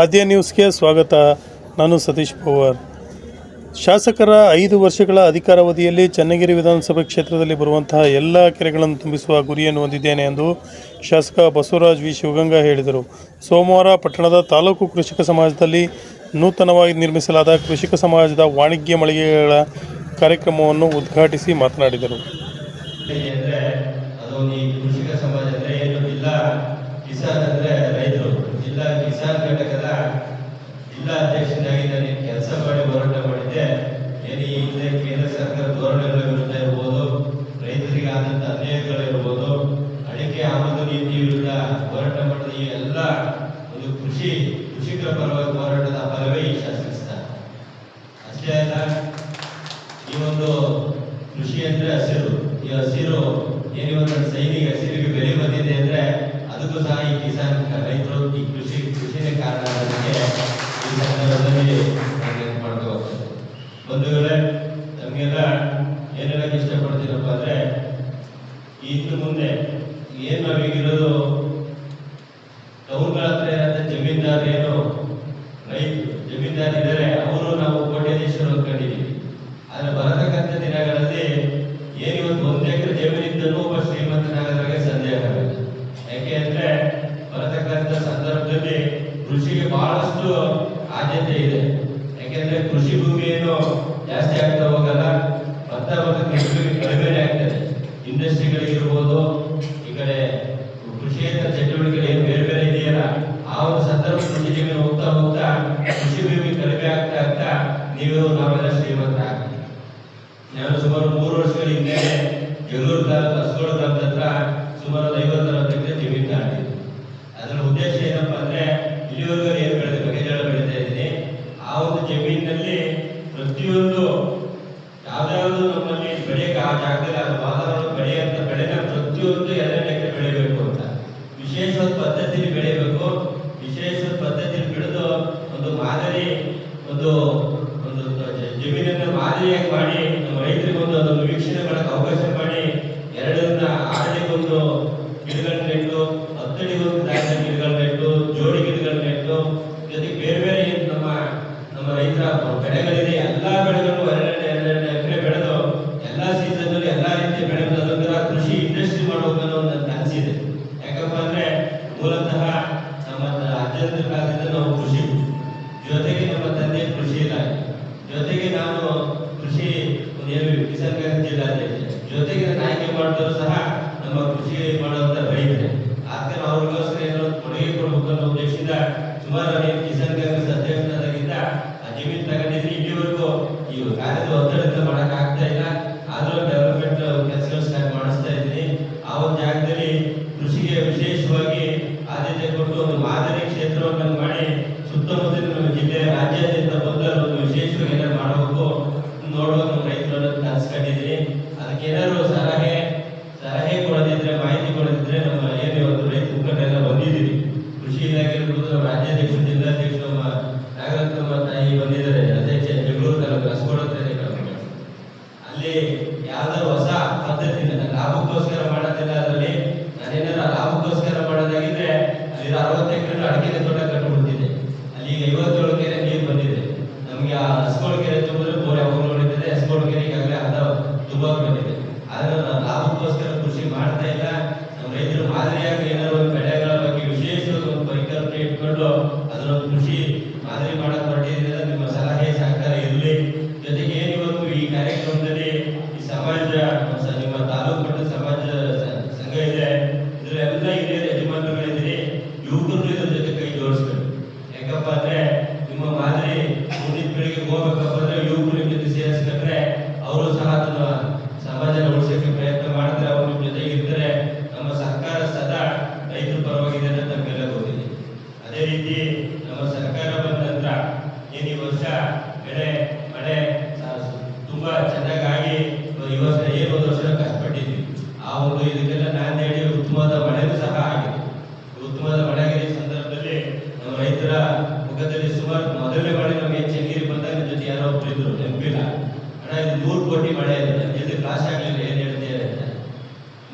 ಆದ್ಯ ನ್ಯೂಸ್ಗೆ ಸ್ವಾಗತ. ನಾನು ಸತೀಶ್ ಪವಾರ್. ಶಾಸಕರ ಐದು ವರ್ಷಗಳ ಅಧಿಕಾರಾವಧಿಯಲ್ಲಿ ಚನ್ನಗಿರಿ ವಿಧಾನಸಭೆ ಕ್ಷೇತ್ರದಲ್ಲಿ ಬರುವಂತಹ ಎಲ್ಲ ಕೆರೆಗಳನ್ನು ತುಂಬಿಸುವ ಗುರಿಯನ್ನು ಹೊಂದಿದ್ದೇನೆ ಎಂದು ಶಾಸಕ ಬಸವರಾಜ್ ವಿ. ಶಿವಗಂಗಾ ಹೇಳಿದರು. ಸೋಮವಾರ ಪಟ್ಟಣದ ತಾಲೂಕು ಕೃಷಿಕ ಸಮಾಜದಲ್ಲಿ ನೂತನವಾಗಿ ನಿರ್ಮಿಸಲಾದ ಕೃಷಿಕ ಸಮಾಜದ ವಾಣಿಜ್ಯ ಮಳಿಗೆಗಳ ಕಾರ್ಯಕ್ರಮವನ್ನು ಉದ್ಘಾಟಿಸಿ ಮಾತನಾಡಿದರು. ಕೃಷಿಕ ಸಮಾಜ ಅಂದ್ರೆ ಏನು ಜಿಲ್ಲಾ ಕಿಸಾನ್ ಅಂದ್ರೆ ರೈತರು ಜಿಲ್ಲಾ ಕಿಸಾನ್ ಘಟಕದ ಜಿಲ್ಲಾ ಅಧ್ಯಕ್ಷನಾಗಿ ನಾನು ಕೆಲಸ ಮಾಡಿ ಹೋರಾಟ ಮಾಡಿದ್ದೆ ಏನು ಈ ಹಿಂದೆ ಕೇಂದ್ರ ಸರ್ಕಾರ ಧೋರಣೆಗಳ ವಿರುದ್ಧ ಇರ್ಬೋದು ಅನ್ಯಾಯಗಳಿರ್ಬೋದು ಅಡಿಕೆ ಆಮದು ನೀತಿ ವಿರುದ್ಧ ಹೋರಾಟ ಮಾಡಿದ ಈ ಎಲ್ಲ ಒಂದು ಕೃಷಿ, ಕೃಷಿಕರ ಪರವಾಗಿ ಹೋರಾಟದ ಫಲವೇ ಈ ಅಷ್ಟೇ ಅಲ್ಲ, ಈ ಒಂದು ಕೃಷಿ ಅಂದ್ರೆ ಹಸಿರು. ಈ ಹಸಿರು ಏನಿವತ್ತು ಸೈನಿಕ ಹಸಿರಿಗೆ ಬೆಲೆ ಬಂದಿದೆ ಅಂದ್ರೆ ಅದಕ್ಕೂ ಸಹ ಈ ಕಿಸಾನ್ ರೈತರು ಈ ಕೃಷಿ, ಕೃಷಿನೇ ಕಾರಣ ಈ ಸಂದರ್ಭದಲ್ಲಿ ಮಾಡ್ಕೋಬೇಕು ಬಂಧುಗಳೇ, ನಮಗೆಲ್ಲ ಏನ್ ಇಷ್ಟಪಡ್ತೀರಪ್ಪ ಅಂದ್ರೆ ಇನ್ನು ಮುಂದೆ ಏನು ನಾವೀಗಿರೋದು ಟೌನ್ಗಳ ಹತ್ರ ಜಮೀನ್ದಾರ್ ಏನು? ರೈತ ಜಮೀನ್ದಾರ ಇದ್ದಾರೆ. ಅವರು ನಾವು ಕೋಟ್ಯಾಧೀಶರು ಅಂದ್ಕೊಂಡಿದ್ದೀವಿ ಆದ್ರೆ ಬರತಕ್ಕಂಥ ದಿನಗಳಲ್ಲಿ ಏನಿವತ್ತು ಒಂದು ಎಕರೆ ಜಮೀನಿದ್ದನು ಒಬ್ಬ ಶ್ರೀಮಂತನಾಗೋದ್ರಾಗೆ ಸಂದೇಹ ಯಾಕೆ ಅಂದ್ರೆ ಬರತಕ್ಕಂಥ ಸಂದರ್ಭದಲ್ಲಿ ಕೃಷಿಗೆ ಬಹಳಷ್ಟು ಆದ್ಯತೆ ಇದೆ. ಯಾಕೆಂದ್ರೆ ಕೃಷಿ ಭೂಮಿಯನ್ನು ಏನು ಜಾಸ್ತಿ ಆಗ್ತಾ ಹೋಗಲ್ಲ ಭತ್ತ ಮತ್ತು ಕೃಷಿ ಭೂಮಿ ಕಡಿಮೆ ಆಗ್ತದೆ ಇಂಡಸ್ಟ್ರಿಗಳಿಗಿರ್ಬೋದು ಈ ಕಡೆ ಕೃಷಿಯೇತರ ಚಟುವಟಿಕೆಗಳು ಏನು ಬೇರೆ ಬೇರೆ ಇದೆಯಲ್ಲ, ಆ ಒಂದು ಸಂದರ್ಭದಲ್ಲಿ ಹೋಗ್ತಾ ಹೋಗ್ತಾ ಕೃಷಿ ಭೂಮಿ ಕಡಿಮೆ ಆಗ್ತಾ ಆಗ್ತಾ ನೀವು ನಾವೆಲ್ಲ ಶ್ರೀಮಂತ ನಾನು ಸುಮಾರು ಮೂರು ವರ್ಷಗಳ ಹಿಂದೆ ಜಗಳೂರು ತಾಲೂಕು ಹಸ್ಗೋಡು ಗ್ರಾಮದ ಹತ್ರ ಸುಮಾರು ಒಂದು ಐವತ್ತು ಅರವತ್ತು ಎಕರೆ ಜಮೀನು ತಗೊಂಡಿದ್ದೆ. ವಿಶೇಷವಾದ ಪದ್ಧತಿಯಲ್ಲಿ ಬೆಳೆಯಬೇಕು. ವಿಶೇಷವಾದ ಪದ್ಧತಿಯಲ್ಲಿ ಬೆಳೆದು ಒಂದು ಮಾದರಿ, ಒಂದು ಒಂದು ಜಮೀನನ್ನು ಮಾದರಿಯಾಗಿ ಮಾಡಿ ನಮ್ಮ ರೈತರಿಗೆ ಒಂದು ಅದನ್ನು ವೀಕ್ಷಣೆ ಮಾಡಕ್ಕೆ ಅವಕಾಶ ಮಾಡಿ ಏನು ಕಾಂಗ್ರೆಸ್ ಜೊತೆಗೆ ಆಯ್ಕೆ ಮಾಡಿದ್ರು ಸಹ ನಮ್ಮ ಕೃಷಿ ಮಾಡುವಂತ ರೈತರು. ಆದ್ರೆ ಅವ್ರಿಗೋಸ್ಕರ ಏನೋ ಕೊಡುಗೆ ಕೊಡಬೇಕು ಅನ್ನೋ ಉದ್ದೇಶದಿಂದ ಸುಮಾರು ನೀವು ಕಿಸಾನ್ ಕಾಂಗ್ರೆಸ್ ಅಧ್ಯಕ್ಷನಾದಾಗಿಂದ ಆ ಜಮೀನು ತಗೊಂಡಿದ್ರೆ, ಇಲ್ಲಿವರೆಗೂ ಈ ಕಾರ್ಯದ ಒತ್ತಡದಿಂದ ಮಾಡಕ್ ಆಗ್ತಾ ಇಲ್ಲ. ಆದ್ರೂ ಕೃಷಿ ಇಲಾಖೆ ರಾಜ್ಯಾಧ್ಯಕ್ಷ ಜಿಲ್ಲಾಧ್ಯಕ್ಷ ನಮ್ಮ ನಾಗರತ್ನಮ್ಮ ತಾಯಿ ಬಂದಿದ್ದಾರೆ. ಅಧ್ಯಕ್ಷ ಬೆಂಗಳೂರು ತಾಲೂಕು ಹಸ್ಕೋಡ ಅಲ್ಲಿ ಯಾವ್ದಾದ್ರು ಹೊಸ ಪದ್ಧತಿ ಲಾಭಕ್ಕೋಸ್ಕರ ಮಾಡೋದಿಲ್ಲ. ಅದರಲ್ಲಿ ನಾನೇನಾರ ಲಾಭಕ್ಕೋಸ್ಕರ ಮಾಡೋದಾಗಿದ್ರೆ ಅಲ್ಲಿ ಅರವತ್ತು ಎಕರೆ ಅಡಿಕೆ ತೋಟ ಹೇಳಿದ್ರು ನೆನಪಿಲ್ಲ ಅಣ್ಣ ನೂರು ಕೋಟಿ ಮಳೆ ಇರುತ್ತೆ ಇದು ಕ್ಲಾಸ್ ಆಗಲಿಲ್ಲ, ಏನು ಹೇಳ್ತೀರಿ ಅಂತ.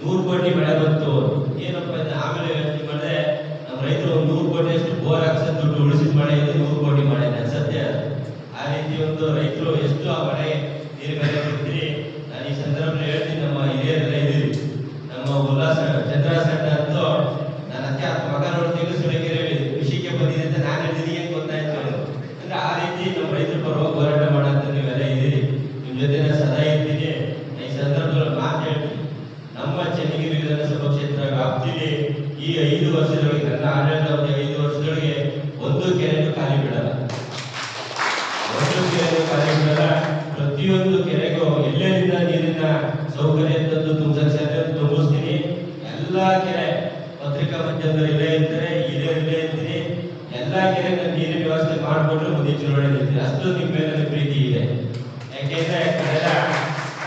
ನೂರು ಕೋಟಿ ಮಳೆ ಬಂತು. ಏನಪ್ಪ ಅಂದ್ರೆ ಆಮೇಲೆ ಹೇಳ್ತೀವಿ ಮಾಡಿದ್ರೆ ನಮ್ಮ ರೈತರು ನೂರು ಕೋಟಿ ಅಷ್ಟು ಬೋರ್ ಹಾಕ್ಸೋ ದುಡ್ಡು ಉಳಿಸಿದ ಮಳೆ ಇದು ನೂರು ಕೋಟಿ ಮಳೆ ಸತ್ಯ ಆ ರೀತಿ ಒಂದು ರೈತರು ಎಷ್ಟು ಆ ಮಳೆ ನೀರುಗಾರಿ ಬಿಡ್ತೀರಿ? ನಾನು ಈ ಸಂದರ್ಭದಲ್ಲಿ ಹೇಳ್ತೀನಿ, ನಮ್ಮ ಹಿರಿಯರೆಲ್ಲ ಇದ್ದೀರಿ. ನಮ್ಮ ಉಲ್ಲಾಸ ಚಂದ್ರ ಸಣ್ಣ ಅಂತೂ ನನ್ನ ಅತ್ತೆ ಮಗ ನೋಡಿ ತೆಗೆದು ಸುರಕ್ಕೆ ಹೇಳಿ ಕೃಷಿಗೆ ಬಂದಿದೆ ಅಂತ ನಾನು ಹೇಳಿದ್ದೀನಿ ಗೊತ್ತಾಯ್ತು? ಈ ಐದು ವರ್ಷದೊಳಗೆ, ನನ್ನ ಆಡಳಿತವಧಿ ಐದು ವರ್ಷದೊಳಗೆ ಒಂದು ಕೆರೆಯನ್ನು ಖಾಲಿ ಬಿಡಲ್ಲ. ಒಂದು ಕೆರೆಯನ್ನು ಖಾಲಿ ಬಿಡಲ್ಲ. ಪ್ರತಿಯೊಂದು ಕೆರೆಗೂ ಎಲ್ಲೆಲ್ಲಿಂದ ನೀರಿನ ಸೌಕರ್ಯ ತಂದು ತುಂಬಿಸ್ತಾರೆ ತುಂಬಿಸ್ತೀನಿ. ಎಲ್ಲ ಕೆರೆ ಪತ್ರಿಕಾ ಮಂಜೂರು ಇಲ್ಲೇ ಇರ್ತಾರೆ, ಇಲ್ಲೇ ಇಲ್ಲೇ ಇರ್ತೀನಿ. ಎಲ್ಲ ಕೆರೆ ನೀರಿನ ವ್ಯವಸ್ಥೆ ಮಾಡಿಕೊಂಡ್ರೆ ಮುಂದೆ ಚುನಾವಣೆ ನಿಲ್ತೀನಿ ಅಷ್ಟು ನಿಮ್ಮ ಮೇಲೆ ಪ್ರೀತಿ ಇದೆ. ಯಾಕೆಂದ್ರೆ ಕಳೆದ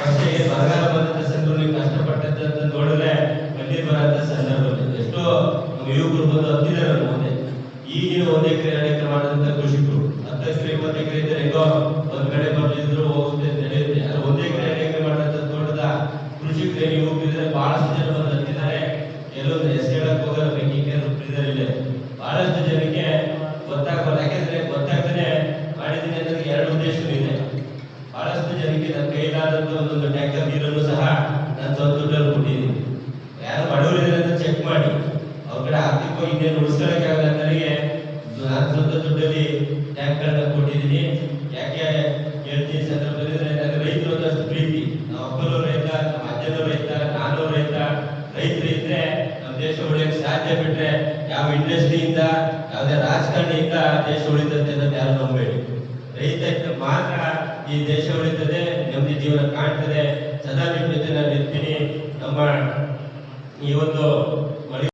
ವರ್ಷ ಬರಗಾಲ ಬಂದಂತ ಸಂದರ್ಭದಲ್ಲಿ ಕಷ್ಟಪಟ್ಟಂತ ನೋಡಿದ್ರೆ ಬನ್ನಿ ಬರಂತ ಸಂದರ್ಭ ಬಂದು ಹತ್ತಿದ್ದಾರೆ ಮುಂದೆ ಈಗಿನ ಒಂದ್ ಎಕರೆ, ಎರಡು ಎಕರೆ ಮಾಡಿದಂತ ಕೃಷಿಕರು, ಹತ್ತು ಎಕರೆ, ಇಪ್ಪತ್ತು ಎಕರೆ ಇದ್ರೆ ಹೆಂಗೋ ಒಂದ್ ಕಡೆ ಬರ್ತಿದ್ರು ಹೋಗುತ್ತೆ ನಡೆಯುತ್ತೆ ಆದ್ರೆ ಒಂದ್ ಎಕರೆ, ಎರಡು ಎಕರೆ ಮಾಡಿದಂತ ತೋಟದ ಕೃಷಿಕರು ಹೋಗ್ತಿದ್ರೆ ಬಹಳಷ್ಟು ಜನ ಬಂದು ಹತ್ತಿದ್ದಾರೆ. ಎಲ್ಲೊಂದು ಹೆಸರು ಹೇಳಕ್ ಹೋಗಲ್ಲ ಬೆಂಕಿಗೆ ಇದ್ದಾರೆ ಇಲ್ಲಿ. ಬಹಳಷ್ಟು ಜನಕ್ಕೆ ಗೊತ್ತಾಗಲ್ಲ ಯಾಕೆಂದ್ರೆ ಗೊತ್ತಾಗ್ತಾನೆ ಮಾಡಿದ್ದೀನಿ ಅನ್ನೋದು ಎರಡು ಉದ್ದೇಶಗಳಿದೆ ಬಹಳಷ್ಟು ಜನಕ್ಕೆ ನನ್ನ ಕೈಲಾದಂತ ಒಂದೊಂದು ಟ್ಯಾಂಕರ್ ನೀರನ್ನು ಸಹ ನಾನು ಸ್ವಂತ ಕೊಟ್ಟಿದ್ದೀನಿ ಯಾರು ಬಡವರಿದ್ದಾರೆ ಅಂತ ಚೆಕ್ ಮಾಡಿ ಅವ್ರ ಕಡೆ ಆರ್ಥಿಕವಾಗಿ ಇನ್ನೇನು ಉಳಿಸ್ಕೊಳ್ಳೋಕ್ಕಾಗಲ್ಲ ನನಗೆ ನಾನು ಸ್ವಂತ ದುಡ್ಡಲ್ಲಿ ಟ್ಯಾಂಕ್ಗಳನ್ನ ಕೊಟ್ಟಿದ್ದೀನಿ ಯಾಕೆ ಹೇಳ್ತೀನಿ ಸಂದರ್ಭದಲ್ಲಿ ಅಂದ್ರೆ ನನಗೆ ರೈತರು ಒಂದಷ್ಟು ಪ್ರೀತಿ ನಮ್ಮ ಅಪ್ಪನೂ ರೈತ ನಮ್ಮ ಅಜ್ಜನೂ ರೈತ ನಾನು ರೈತ ರೈತರು ಇದ್ರೆ ನಮ್ಮ ದೇಶ ಉಳಿಯಕ್ಕೆ ಸಾಧ್ಯ ಬಿಟ್ರೆ ಯಾವ ಇಂಡಸ್ಟ್ರಿಯಿಂದ ಯಾವುದೇ ರಾಜಕಾರಣಿಯಿಂದ ದೇಶ ಉಳಿತದೆ ಅಂತ ಯಾರು ನಂಬೇಡಿ. ರೈತ ಮಾತ್ರ ಈ ದೇಶ ಉಳಿತದೆ, ನೆಮ್ಮದಿ ಜೀವನ ಕಾಣ್ತದೆ. ಸದಾ ನಿಮ್ಮ ಜೊತೆ ನಾನು ಇರ್ತೀನಿ. ನಮ್ಮ ಈ ಒಂದು